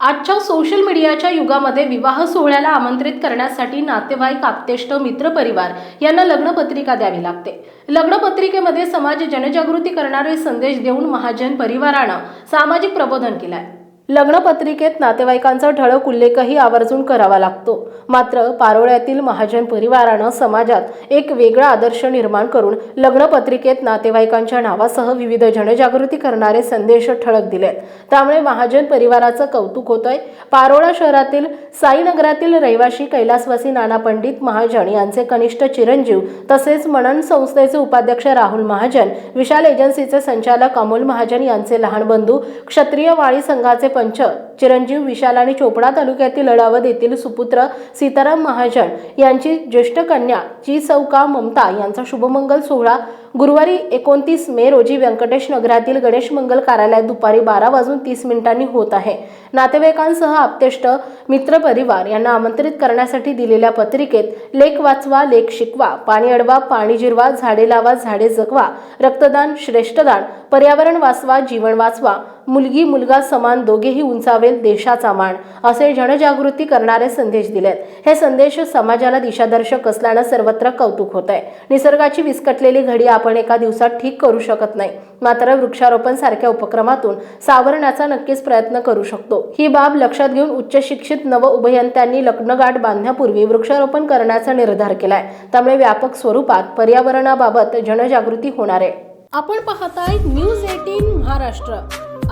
आजच्या सोशल मीडियाच्या युगामध्ये विवाह सोहळ्याला आमंत्रित करण्यासाठी नातेवाईक आप्तेष्ट मित्रपरिवार यांना लग्नपत्रिका द्यावी लागते. लग्नपत्रिकेमध्ये समाज जनजागृती करणारे संदेश देऊन महाजन परिवारानं सामाजिक प्रबोधन केलंय. लग्नपत्रिकेत नातेवाईकांचा ठळक उल्लेखही आवर्जून करावा लागतो. मात्र पारोळ्यातील महाजन परिवारानं समाजात एक वेगळा आदर्श निर्माण करून लग्नपत्रिकेत नातेवाईकांच्या नावासह विविध जनजागृती करणारे संदेश ठळक दिलेत. त्यामुळे महाजन परिवाराचं कौतुक होतंय. पारोळा शहरातील साईनगरातील रहिवाशी कैलासवासी नाना पंडित महाजन यांचे कनिष्ठ चिरंजीव तसेच मनन संस्थेचे उपाध्यक्ष राहुल महाजन विशाल एजन्सीचे संचालक अमोल महाजन यांचे लहान बंधू क्षत्रिय वाळी संघाचे पंच चिरंजीव विशाल आणि चोपडा तालुक्यातील लढावत येथील सुपुत्र सीताराम महाजन यांची ज्येष्ठ कन्या जी चौका ममता यांचा शुभमंगल सोहळा गुरुवारी एकोणतीस मे रोजी व्यंकटेश नगरातील गणेश मंगल कार्यालयात दुपारी बारा वाजून तीस मिनिटांनी होत आहे. नातेवाईकांसह आप्तेष्ट मित्रपरिवार यांना आमंत्रित करण्यासाठी दिलेल्या पत्रिकेत लेख वाचवा लेख शिकवा पाणी अडवा पाणी जिरवा झाडे लावा झाडे जगवा रक्तदान श्रेष्ठदान पर्यावरण वाचवा जीवन वाचवा मुलगी मुलगा समान दोघेही उंचावेल देशाचा मान असे जनजागृती करणारे संदेश दिलेत. हे संदेश समाजाला दिशादर्शक असल्यानं सर्वत्र कौतुक होत आहे निसर्गाची विस्कटलेली घडी आपण एका दिवसात ठीक करू शकत नाही. मात्र वृक्षारोपण सारख्या उपक्रमातून सावरण्याचा नक्कीच प्रयत्न करू शकतो. ही बाब लक्षात घेऊन उच्च शिक्षित नव उभयंत्यांनी लग्नगाठ बांधण्यापूर्वी वृक्षारोपण करण्याचा निर्धार केलाय. त्यामुळे व्यापक स्वरूपात पर्यावरणाबाबत जनजागृती होणार आहे. आपण पाहताय न्यूज एटीन महाराष्ट्र.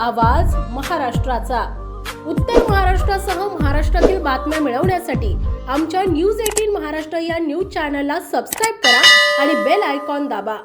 आवाज महाराष्ट्राचा. उत्तर महाराष्ट्रासह महाराष्ट्रातील बातम्या मिळवण्यासाठी आमच्या न्यूज एटीन महाराष्ट्र या न्यूज चॅनलला सबस्क्राईब करा आणि बेल आयकॉन दाबा.